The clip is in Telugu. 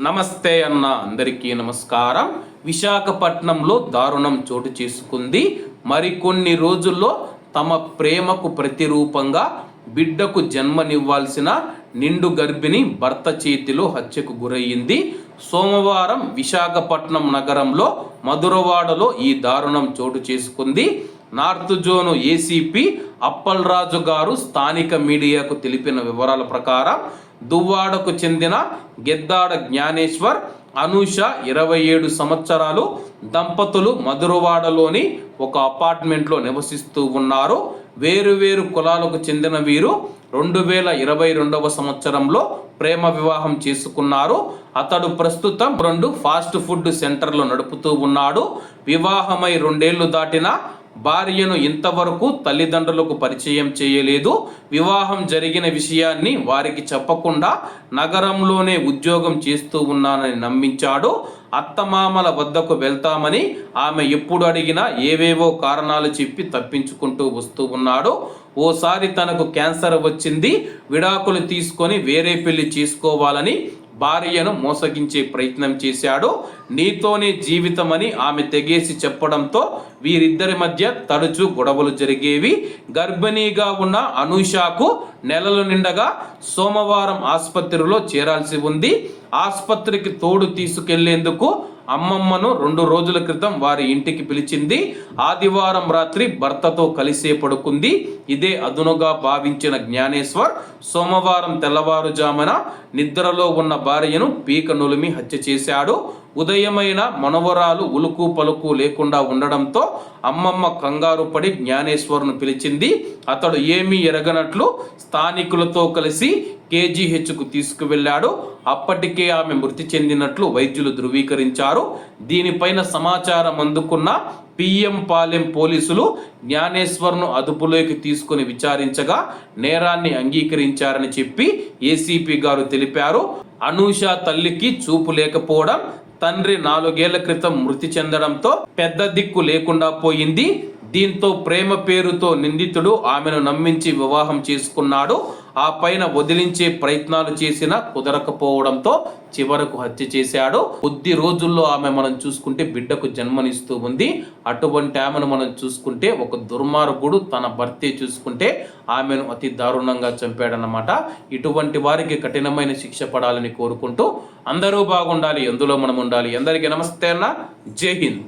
నమస్తే అన్న అందరికీ నమస్కారం. విశాఖపట్నంలో దారుణం చోటు చేసుకుంది. మరికొన్ని రోజుల్లో తమ ప్రేమకు ప్రతిరూపంగా బిడ్డకు జన్మనివ్వాల్సిన నిండు గర్భిణి భర్త చేతిలో హత్యకు గురయ్యింది సోమవారం విశాఖపట్నం నగరంలో మధురవాడలో ఈ దారుణం చోటు చేసుకుంది. నార్త్ జోను ఏసీపీ అప్పల్రాజు గారు స్థానిక మీడియాకు తెలిపిన వివరాల ప్రకారం దువ్వాడకు చెందిన గెద్దాడ జ్ఞానేశ్వర్ అనూష ఇరవై ఏడు సంవత్సరాలు దంపతులు మధురవాడలోని ఒక అపార్ట్మెంట్లో నివసిస్తూ ఉన్నారు. వేరువేరు కులాలకు చెందిన వీరు రెండు వేల ఇరవై రెండవ సంవత్సరంలో ప్రేమ వివాహం చేసుకున్నారు. అతడు ప్రస్తుతం రెండు ఫాస్ట్ ఫుడ్ సెంటర్లు నడుపుతూ ఉన్నాడు. వివాహమై రెండేళ్ళు దాటిన భార్యను ఇంతవరకు తల్లిదండ్రులకు పరిచయం చేయలేదు. వివాహం జరిగిన విషయాన్ని వారికి చెప్పకుండా నగరంలోనే ఉద్యోగం చేస్తూ ఉన్నానని నమ్మించాడు. అత్తమామల వద్దకు వెళ్తామని ఆమె ఎప్పుడు అడిగినా ఏవేవో కారణాలు చెప్పి తప్పించుకుంటూ వస్తూ ఉన్నాడు. ఓసారి తనకు క్యాన్సర్ వచ్చింది. విడాకులు తీసుకొని వేరే పెళ్ళి చేసుకోవాలని భార్యను మోసగించే ప్రయత్నం చేశాడు. నీతోనే జీవితమని ఆమె తెగేసి చెప్పడంతో వీరిద్దరి మధ్య తరచూ గొడవలు జరిగేవి. గర్భిణీగా ఉన్న అనూషాకు నెలలు నిండగా సోమవారం ఆసుపత్రిలో చేరాల్సి ఉంది. ఆసుపత్రికి తోడు తీసుకెళ్ళేందుకు అమ్మమ్మను రెండు రోజుల క్రితం వారి ఇంటికి పిలిచింది. ఆదివారం రాత్రి భర్తతో కలిసే పడుకుంది. ఇదే అదునుగా భావించిన జ్ఞానేశ్వర్ సోమవారం తెల్లవారుజామున నిద్రలో ఉన్న భార్యను పీక నులిమి హత్య చేశాడు. ఉదయమైన మనవరాలు ఉలుకు పలుకు లేకుండా ఉండడంతో అమ్మమ్మ కంగారు పడి జ్ఞానేశ్వర్ను పిలిచింది. అతడు ఏమీ ఎరగనట్లు స్థానికులతో కలిసి కేజీహెచ్కు తీసుకువెళ్ళాడు. అప్పటికే ఆమె మృతి చెందినట్లు వైద్యులు ధృవీకరించారు. దీనిపైన సమాచారం అందుకున్న పిఎం పాలెం పోలీసులు జ్ఞానేశ్వర్ను అదుపులోకి తీసుకుని విచారించగా నేరాన్ని అంగీకరించారని చెప్పి ఏసీపీ గారు తెలిపారు. అనూష తల్లికి చూపు లేకపోవడం తండ్రి నాలుగేళ్ళ క్రితం మృతి చెందడంతో పెద్ద దిక్కు లేకుండా పోయింది. దీంతో ప్రేమ పేరుతో నిందితుడు ఆమెను నమ్మించి వివాహం చేసుకున్నాడు. ఆ పైన వదిలించే ప్రయత్నాలు చేసినా కుదరకపోవడంతో చివరకు హత్య చేశాడు. కొద్ది రోజుల్లో ఆమె మనం చూసుకుంటే బిడ్డకు జన్మనిస్తూ ఉంది. అటువంటి ఆమెను మనం చూసుకుంటే ఒక దుర్మార్గుడు తన భర్తే చూసుకుంటే ఆమెను అతి దారుణంగా చంపాడనమాట ఇటువంటి వారికి కఠినమైన శిక్ష పడాలని కోరుకుంటూ అందరూ బాగుండాలి ఎందులో మనం ఉండాలి. అందరికీ నమస్తే అన్న. జై హింద్.